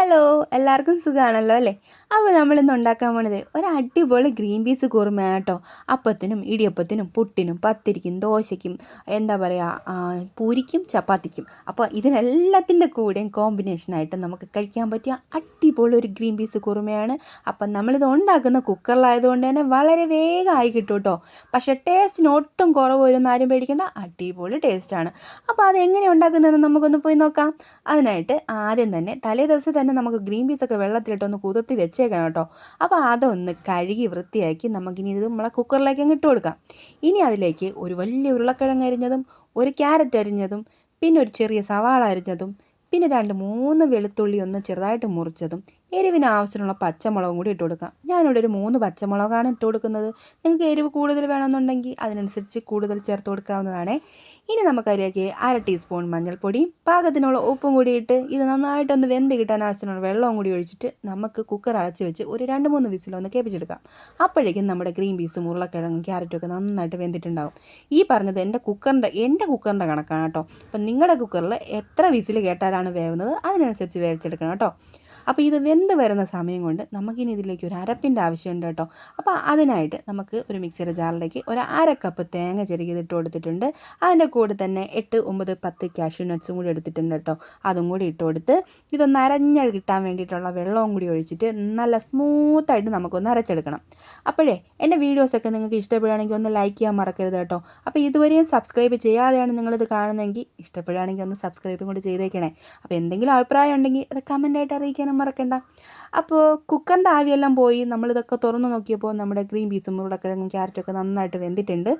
Hello എല്ലാവർക്കും സുഖമാണല്ലോ അല്ലേ? അപ്പോൾ നമ്മളിന്ന് ഉണ്ടാക്കാൻ പോണത് ഒരു അടിപൊളി ഗ്രീൻ പീസ് കുറുമയാണ് കേട്ടോ. അപ്പത്തിനും ഇടിയപ്പത്തിനും പുട്ടിനും പത്തിരിക്കും ദോശയ്ക്കും എന്താ പറയുക പൂരിക്കും ചപ്പാത്തിക്കും. അപ്പോൾ ഇതിനെല്ലാത്തിന്റെ കൂടെയും കോമ്പിനേഷനായിട്ട് നമുക്ക് കഴിക്കാൻ പറ്റിയ അടിപൊളി ഒരു ഗ്രീൻ പീസ് കുറുമയാണ്. അപ്പം നമ്മളിത് ഉണ്ടാക്കുന്ന കുക്കറിലായതുകൊണ്ട് തന്നെ വളരെ വേഗമായി കിട്ടും കേട്ടോ. പക്ഷേ ടേസ്റ്റിന് ഒട്ടും കുറവ് വരുമെന്ന് ആരും പേടിക്കേണ്ട അടിപൊളി ടേസ്റ്റാണ് അപ്പോൾ അതെങ്ങനെ ഉണ്ടാക്കുന്നതെന്ന് നമുക്കൊന്ന് പോയി നോക്കാം. അതിനായിട്ട് ആദ്യം തന്നെ തലേ ദിവസം തന്നെ നമുക്ക് ഗ്രീൻ പീസൊക്കെ വെള്ളത്തിലിട്ടൊന്ന് കുതിർത്തി വെച്ചേക്കണം കേട്ടോ. അപ്പോൾ അതൊന്ന് കഴുകി വൃത്തിയാക്കി നമുക്കിനി ഇത് നമ്മളെ കുക്കറിലേക്ക് അങ്ങ് ഇട്ട് കൊടുക്കാം. ഇനി അതിലേക്ക് ഒരു വലിയ ഉരുളക്കിഴങ്ങ് അരിഞ്ഞതും ഒരു ക്യാരറ്റ് അരിഞ്ഞതും പിന്നെ ഒരു ചെറിയ സവാള അരിഞ്ഞതും പിന്നെ രണ്ട് മൂന്ന് വെളുത്തുള്ളി ഒന്ന് ചെറുതായിട്ട് മുറിച്ചതും എരിവിന് ആവശ്യമുള്ള പച്ചമുളകും കൂടി ഇട്ട് കൊടുക്കാം. ഞാനിവിടെ ഒരു മൂന്ന് പച്ചമുളകാണ് ഇട്ട് കൊടുക്കുന്നത്. നിങ്ങൾക്ക് എരിവ് കൂടുതൽ വേണമെന്നുണ്ടെങ്കിൽ അതിനനുസരിച്ച് കൂടുതൽ ചേർത്ത് കൊടുക്കാവുന്നതാണ്. ഇനി നമുക്കതിലേക്ക് അര ടീസ്പൂൺ മഞ്ഞൾപ്പൊടിയും പാകത്തിനുള്ള ഉപ്പും കൂടി ഇട്ട് ഇത് നന്നായിട്ടൊന്ന് വെന്ത് കിട്ടാൻ ആവശ്യമുള്ള വെള്ളവും കൂടി ഒഴിച്ചിട്ട് നമുക്ക് കുക്കർ അടച്ച് വെച്ച് ഒരു രണ്ട് മൂന്ന് വിസിലൊന്ന് കേൾപ്പിച്ചെടുക്കാം അപ്പോഴേക്കും നമ്മുടെ ഗ്രീൻ പീസും ഉരുളക്കിഴങ്ങും ക്യാരറ്റും ഒക്കെ നന്നായിട്ട് വെന്തിട്ടുണ്ടാകും ഈ പറഞ്ഞത് എന്റെ കുക്കറിന്റെ എന്റെ കുക്കറിന്റെ കണക്കാണ് കേട്ടോ. അപ്പം നിങ്ങളുടെ കുക്കറിൽ എത്ര വിസിൽ കേട്ടാലാണ് വേവുന്നത് അതിനനുസരിച്ച് വേവിച്ചെടുക്കണം കേട്ടോ. അപ്പോൾ ഇത് വെന്ത് വരുന്ന സമയം കൊണ്ട് നമുക്കിനി ഇതിലേക്ക് ഒരു അരപ്പിന്റെ ആവശ്യമുണ്ട് കേട്ടോ. അപ്പോൾ അതിനായിട്ട് നമുക്ക് ഒരു മിക്സിയുടെ ജാറിലേക്ക് ഒരു അര കപ്പ് തേങ്ങ ചെറുകിതിട്ട് കൊടുത്തിട്ടുണ്ട്. അതിന്റെ കൂടെ തന്നെ എട്ട് ഒമ്പത് പത്ത് കാഷ്യൂ നട്ട്സും കൂടി എടുത്തിട്ടുണ്ട് കേട്ടോ. അതും കൂടി ഇട്ട് കൊടുത്ത് ഇതൊന്ന് അരഞ്ഞ കിട്ടാൻ വേണ്ടിയിട്ടുള്ള വെള്ളവും കൂടി ഒഴിച്ചിട്ട് നല്ല സ്മൂത്തായിട്ട് നമുക്കൊന്ന് അരച്ചെടുക്കണം. അപ്പോഴേ എന്റെ വീഡിയോസൊക്കെ നിങ്ങൾക്ക് ഇഷ്ടപ്പെടുകയാണെങ്കിൽ ഒന്ന് ലൈക്ക് ചെയ്യാൻ മറക്കരുത് കേട്ടോ. അപ്പോൾ ഇതുവരെയും സബ്സ്ക്രൈബ് ചെയ്യാതെയാണ് നിങ്ങളിത് കാണുന്നതെങ്കിൽ ഇഷ്ടപ്പെടുകയാണെങ്കിൽ ഒന്ന് സബ്സ്ക്രൈബും കൂടി ചെയ്തേക്കണേ. അപ്പോൾ എന്തെങ്കിലും അഭിപ്രായം ഉണ്ടെങ്കിൽ അത് കമന്റായിട്ട് അറിയിക്കാനും മറക്കണ്ട. അപ്പോൾ കുക്കറിന്റെ ആവിയെല്ലാം പോയി നമ്മളിതൊക്കെ തുറന്നു നോക്കിയപ്പോൾ നമ്മുടെ ഗ്രീൻ പീസും ഉരുളക്കിഴങ്ങും ക്യാരറ്റൊക്കെ നന്നായിട്ട് വെന്തിട്ടുണ്ട്.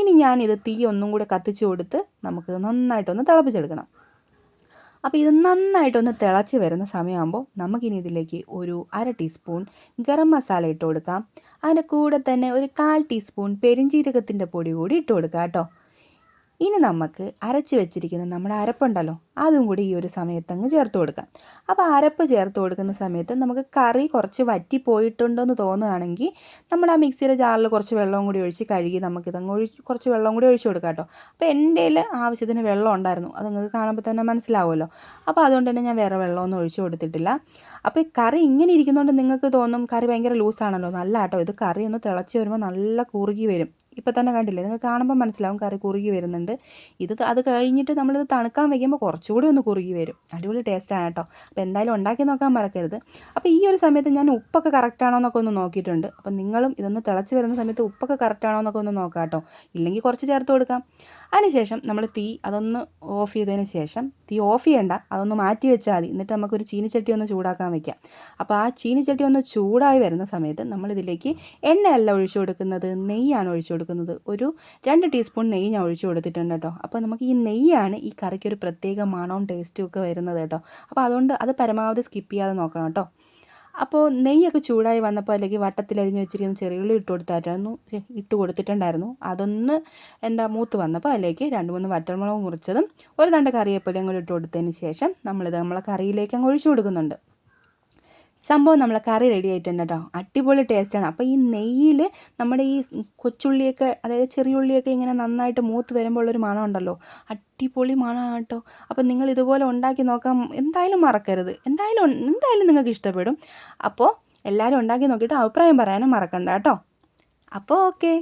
ഇനി ഞാനിത് തീ ഒന്നും കൂടെ കത്തിച്ചു കൊടുത്ത് നമുക്കിത് നന്നായിട്ടൊന്ന് തിളപ്പിച്ചെടുക്കണം. അപ്പോൾ ഇത് നന്നായിട്ടൊന്ന് തിളച്ച് വരുന്ന സമയമാകുമ്പോൾ നമുക്കിനി ഇതിലേക്ക് ഒരു അര ടീസ്പൂൺ ഗരം മസാല ഇട്ട് കൊടുക്കാം. അതിന്റെ കൂടെ തന്നെ ഒരു കാൽ ടീസ്പൂൺ പെരിഞ്ജീരകത്തിന്റെ പൊടി കൂടി ഇട്ട് കൊടുക്കാം കേട്ടോ. ഇനി നമുക്ക് അരച്ച് വെച്ചിരിക്കുന്ന നമ്മുടെ അരപ്പുണ്ടല്ലോ അതും കൂടി ഈ ഒരു സമയത്ത് അങ്ങ് ചേർത്ത് കൊടുക്കാം. അപ്പോൾ അരപ്പ് ചേർത്ത് കൊടുക്കുന്ന സമയത്ത് നമുക്ക് കറി കുറച്ച് വറ്റി പോയിട്ടുണ്ടെന്ന് തോന്നുകയാണെങ്കിൽ നമ്മൾ ആ മിക്സിയുടെ ജാറിൽ കുറച്ച് വെള്ളം കൂടി ഒഴിച്ച് കഴുകി നമുക്കിതങ്ങ് ഒഴിച്ച് കുറച്ച് വെള്ളം കൂടി ഒഴിച്ച് കൊടുക്കാം കേട്ടോ. അപ്പോൾ എന്റെ ആവശ്യത്തിന് വെള്ളം ഉണ്ടായിരുന്നു അത് നിങ്ങൾക്ക് കാണുമ്പോൾ തന്നെ മനസ്സിലാവുമല്ലോ. അപ്പോൾ അതുകൊണ്ട് തന്നെ ഞാൻ വേറെ വെള്ളമൊന്നും ഒഴിച്ച് കൊടുത്തിട്ടില്ല. അപ്പോൾ ഈ കറി ഇങ്ങനെ ഇരിക്കുന്നതുകൊണ്ട് നിങ്ങൾക്ക് തോന്നും കറി ഭയങ്കര ലൂസാണല്ലോ നല്ല കേട്ടോ ഇത് കറി ഒന്ന് തിളച്ച് വരുമ്പോൾ നല്ല കുറുകി വരും. ഇപ്പം തന്നെ കണ്ടില്ലേ? നിങ്ങൾക്ക് കാണുമ്പോൾ മനസ്സിലാവും കറി കുറുകി വരുന്നുണ്ട്. ഇത് അത് കഴിഞ്ഞിട്ട് നമ്മളിത് തണുക്കാൻ വയ്ക്കുമ്പോൾ കുറച്ചുകൂടി ഒന്ന് കുറുകി വരും. അടിപൊളി ടേസ്റ്റാണ് കേട്ടോ. അപ്പോൾ എന്തായാലും ഉണ്ടാക്കി നോക്കാൻ മറക്കരുത്. അപ്പോൾ ഈ ഒരു സമയത്ത് ഞാൻ ഉപ്പൊക്കെ കറക്റ്റാണോ എന്നൊക്കെ ഒന്ന് നോക്കിയിട്ടുണ്ട്. അപ്പം നിങ്ങളും ഇതൊന്ന് തിളച്ച് വരുന്ന സമയത്ത് ഉപ്പൊക്കെ കറക്റ്റാണോ എന്നൊക്കെ ഒന്ന് നോക്കാം കേട്ടോ. ഇല്ലെങ്കിൽ കുറച്ച് ചേർത്ത് കൊടുക്കാം. അതിനുശേഷം നമ്മൾ തീ അതൊന്ന് ഓഫ് ചെയ്തതിന് ശേഷം തീ ഓഫ് ചെയ്യണ്ട. അതൊന്ന് മാറ്റി വെച്ചാൽ മതി. എന്നിട്ട് നമുക്കൊരു ചീനിച്ചട്ടി ഒന്ന് ചൂടാക്കാൻ വയ്ക്കാം അപ്പോൾ ആ ചീനിച്ചട്ടി ഒന്ന് ചൂടായി വരുന്ന സമയത്ത് നമ്മളിതിലേക്ക് എണ്ണയല്ല ഒഴിച്ചു കൊടുക്കുന്നത്. നെയ്യാണ് ഒഴിച്ചു കൊടുക്കുന്നത്. ഒരു രണ്ട് ടീസ്പൂൺ നെയ്യ് ഞാൻ ഒഴിച്ചു കൊടുത്തിട്ടുണ്ട് കേട്ടോ. അപ്പോൾ നമുക്ക് ഈ നെയ്യാണ് ഈ കറിക്ക് ഒരു പ്രത്യേക മണവും ടേസ്റ്റും ഒക്കെ വരുന്നത് കേട്ടോ. അപ്പോൾ അതുകൊണ്ട് അത് പരമാവധി സ്കിപ്പ് ചെയ്യാതെ നോക്കണം കേട്ടോ. അപ്പോൾ നെയ്യൊക്കെ ചൂടായി വന്നപ്പോൾ അല്ലെങ്കിൽ വട്ടത്തിലരിഞ്ഞ് വെച്ചിരിക്കുന്ന ചെറിയുള്ളി ഇട്ട് കൊടുത്തായിരുന്നു. ഇട്ട് കൊടുത്തിട്ടുണ്ടായിരുന്നു. അതൊന്ന് എന്താ മൂത്ത് വന്നപ്പോൾ അതിലേക്ക് രണ്ട് മൂന്ന് വറ്റൽമുളക് മുറിച്ചതും ഒരു തണ്ട് കറിവേപ്പിലയും കൂടി ഇട്ട് കൊടുത്തതിന് ശേഷം നമ്മളിത് നമ്മളെ കറിയിലേക്ക് അങ്ങ് ഒഴിച്ചു കൊടുക്കുന്നുണ്ട്. സംഭവം നമ്മളെ കറി റെഡി ആയിട്ടുണ്ട് കേട്ടോ. അടിപൊളി ടേസ്റ്റാണ് അപ്പോൾ ഈ നെയ്യിൽ നമ്മുടെ ഈ കൊച്ചുള്ളിയൊക്കെ അതായത് ചെറിയ ഉള്ളിയൊക്കെ ഇങ്ങനെ നന്നായിട്ട് മൂത്ത് വരുമ്പോൾ ഉള്ളൊരു മണം ഉണ്ടല്ലോ. അടിപൊളി മണമാണ് കേട്ടോ. അപ്പോൾ നിങ്ങൾ ഇതുപോലെ ഉണ്ടാക്കി നോക്കാം എന്തായാലും മറക്കരുത്. എന്തായാലും എന്തായാലും നിങ്ങൾക്ക് ഇഷ്ടപ്പെടും. അപ്പോൾ എല്ലാവരും ഉണ്ടാക്കി നോക്കിയിട്ട് അഭിപ്രായം പറയാനും മറക്കണ്ട കേട്ടോ. അപ്പോൾ ഓക്കെ